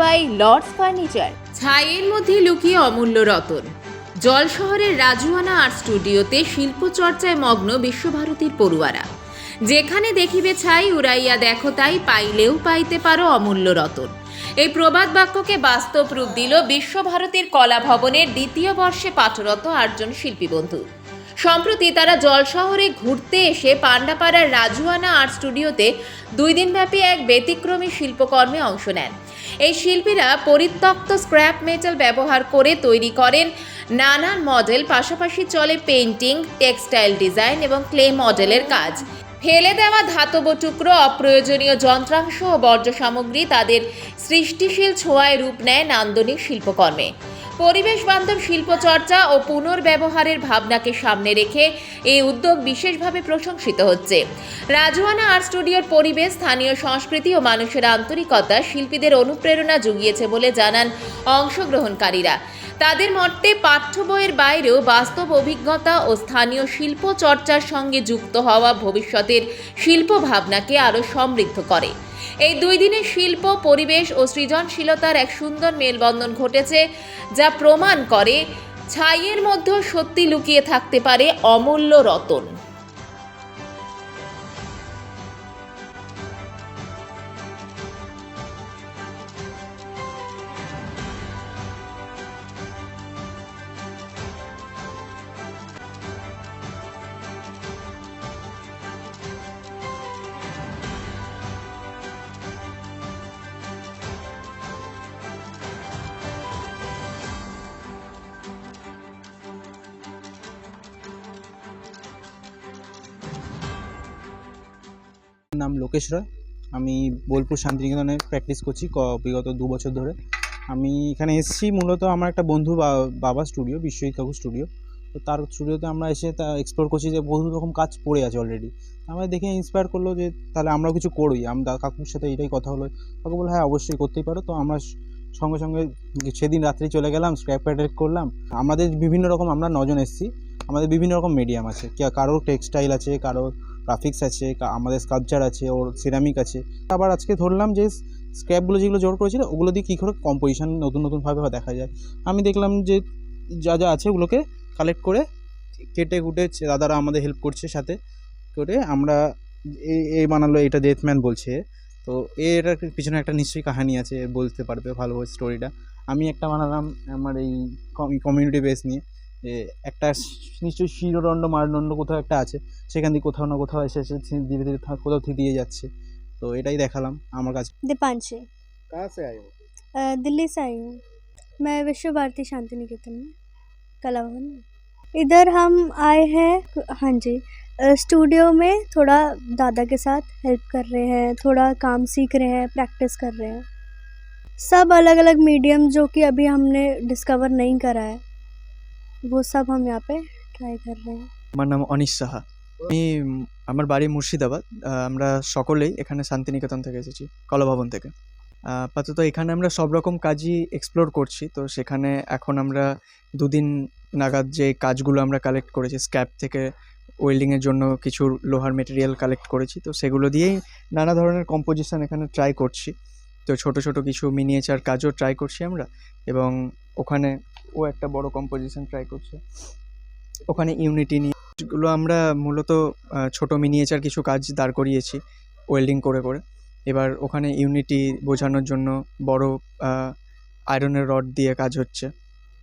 By Lords furniture. ছাইয়ের মধ্যে লুকিয়ে অমূল্য রতন। জল শহরের রাজুয়ানা আর্ট স্টুডিওতে শিল্প চর্চায় মগ্ন বিশ্বভারতীর পড়ুয়ারা। যেখানে দেখিবে ছাই, উড়াইয়া দেখো তাই পাইলেও পাইতে পারো অমূল্য রতন। এই প্রবাদ বাক্যকে বাস্তব রূপ দিল বিশ্বভারতীর কলা ভবনের দ্বিতীয় বর্ষে পাঠরত আটজন শিল্পী বন্ধু সম্প্রতি তারা জল শহরে ঘুরতে এসে পান্ডাপাড়ার রাজুয়ানা আর্ট স্টুডিওতে দুই দিনব্যাপী এক ব্যতিক্রমী শিল্পকর্মে অংশ নেন। এই শিল্পীরা পরিত্যক্ত স্ক্র্যাপ মেটাল ব্যবহার করে তৈরি করেন নানান মডেল, পাশাপাশি চলে পেইন্টিং, টেক্সটাইল ডিজাইন এবং ক্লে মডেলের কাজ। ফেলে দেওয়া ধাতব টুকরো, অপ্রয়োজনীয় যন্ত্রাংশ ও বর্জ্য সামগ্রী তাদের সৃষ্টিশীল ছোঁয়ায় রূপ নেয় নান্দনিক শিল্পকর্মে। পরিবেশ বান্ধব শিল্পচর্চা ও পুনর্ব্যবহারের ভাবনাকে সামনে রেখে এই উদ্যোগ বিশেষভাবে প্রশংসিত হচ্ছে। রাজওয়ানা আর্ট স্টুডিওর পরিবেশ, স্থানীয় সংস্কৃতি ও মানুষের আন্তরিকতা শিল্পীদের অনুপ্রেরণা জুগিয়েছে বলে জানান অংশগ্রহণকারীরা। তাদের মতে পাঠ্য বইয়ের বাইরেও বাস্তব অভিজ্ঞতা ও স্থানীয় শিল্প চর্চার সঙ্গে যুক্ত হওয়া ভবিষ্যতের শিল্প ভাবনাকে আরও সমৃদ্ধ করে। এই দুই দিনে শিল্প, পরিবেশ ও সৃজনশীলতার এক সুন্দর মেলবন্ধন ঘটেছে, যা প্রমাণ করে ছাইয়ের মধ্যেও সত্যি লুকিয়ে থাকতে পারে অমূল্য রতন। নাম লোকেশ রয়। আমি বোলপুর শান্তিনিকেতনে প্র্যাকটিস করছি বিগত দু বছর ধরে। আমি এখানে এসেছি মূলত আমার একটা বন্ধু বাবা স্টুডিও বিশ্বজিৎ কাকু স্টুডিও তো তার স্টুডিওতে আমরা এসে তা এক্সপ্লোর করছি যে বহু রকম কাজ পড়ে আছে অলরেডি আমরা দেখে ইন্সপায়ার করল যে তাহলে আমরাও কিছু করি। আমরা কাকুর সাথে এটাই কথা হলো। কাকু বলল হ্যাঁ অবশ্যই করতেই পারো। তো আমরা সঙ্গে সঙ্গে সেদিন রাত্রি চলে গেলাম স্ক্র্যাপ প্যাডেল করলাম। আমাদের বিভিন্ন রকম আমরা নজন এসেছি। আমাদের বিভিন্ন রকম মিডিয়াম আছে। কারোর টেক্সটাইল আছে, কারোর গ্রাফিক্স আছে আমাদের স্কাল্পচার আছে, ওর সিরামিক আছে। আবার আজকে ধরলাম যে স্ক্র্যাপগুলো যেগুলো জোর করেছিল, ওগুলো দিয়ে কী করে কম্পোজিশন নতুন নতুনভাবে দেখা যায়। আমি দেখলাম যে যা যা আছে ওগুলোকে কালেক্ট করে কেটে কুটে দাদারা আমাদের হেল্প করছে সাথে করে আমরা এই বানালো, এটা ডেথম্যান বলছে। তো একটা- পিছনে একটা নিশ্চয়ই কাহানি আছে, বলতে পারবে ভালোভাবে স্টোরিটা আমি একটা বানালাম আমার এই কমিউনিটি বেস নিয়ে। একটা নিশ্চয়ই শিরদণ্ড মারদণ্ড কোথাও একটা আছে সেখান দিয়ে কোথাও না কোথাও এসে এসে ধীরে ধীরে ধীরে থা- কোথাও থিতিয়ে যাচ্ছে তো এটাই দেখালাম আমার কাছে दीपांशी कहाँ से आए हो अ, दिल्ली से आई हूँ मैं विश्व भारती शांति निकेतन में कला भवन में इधर हम आए हैं हाँ जी अ, स्टूडियो में थोड़ा दादा के साथ हेल्प कर रहे हैं थोड़ा काम सीख रहे हैं प्रैक्टिस कर रहे हैं सब अलग अलग मीडियम जो कि अभी हमने डिस्कवर नहीं करा है वो सब हम यहाँ पे ट्राई कर रहे हैं আমার নাম অনিশ সাহা আমি উম, আমার বাড়ি মুর্শিদাবাদ আহ, আমরা সকলেই এখানে শান্তিনিকেতন থেকে এসেছি কলাভবন থেকে আহ, আপাতত এখানে আমরা সব রকম কাজই এক্সপ্লোর করছি তো সেখানে এখন আমরা দুদিন নাগাদ যে কাজগুলো আমরা কালেক্ট করেছি স্ক্যাপ থেকে ওয়েল্ডিংয়ের জন্য কিছু লোহার মেটেরিয়াল কালেক্ট করেছি তো সেগুলো দিয়েই নানা ধরনের কম্পোজিশন এখানে ট্রাই করছি তো ছোট ছোট কিছু মিনিয়েচার কাজও ট্রাই করছি আমরা এবং ওখানে ও একটা বড় কম্পোজিশন ট্রাই করছে। ওখানে ইউনিটি নিয়ে যেগুলো আমরা মূলত ছোট মিনিয়েচার কিছু কাজ দাঁড় করিয়েছি ওয়েল্ডিং করে করে। এবার ওখানে ইউনিটি বোঝানোর জন্য বড় আয়রনের রড দিয়ে কাজ হচ্ছে।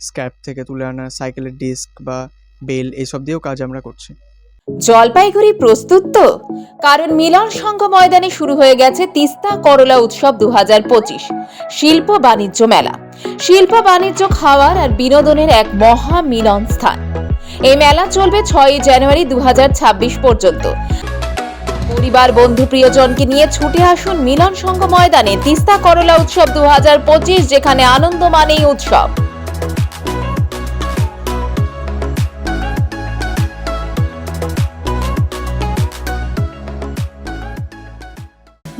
স্ক্যাপ থেকে তুলে আনা সাইকেলের ডিস্ক বা বেল এইসব দিয়েও কাজ আমরা করছি। জলপাইগুড়ি প্রস্তুত তো? কারণ মিলন সংঘ ময়দানে শুরু হয়ে গেছে তিস্তা করলা উৎসব দু শিল্প বাণিজ্য মেলা। শিল্প বাণিজ্য খাওয়ার আর বিনোদনের এক মহা মিলন স্থান। এই মেলা চলবে ছয়ই জানুয়ারি দু হাজার ছাব্বিশ পর্যন্ত। পরিবার, বন্ধু, প্রিয়জনকে নিয়ে ছুটে আসুন মিলন সংঘ ময়দানে তিস্তা করলা উৎসব দু হাজার পঁচিশ, যেখানে আনন্দ মানেই উৎসব।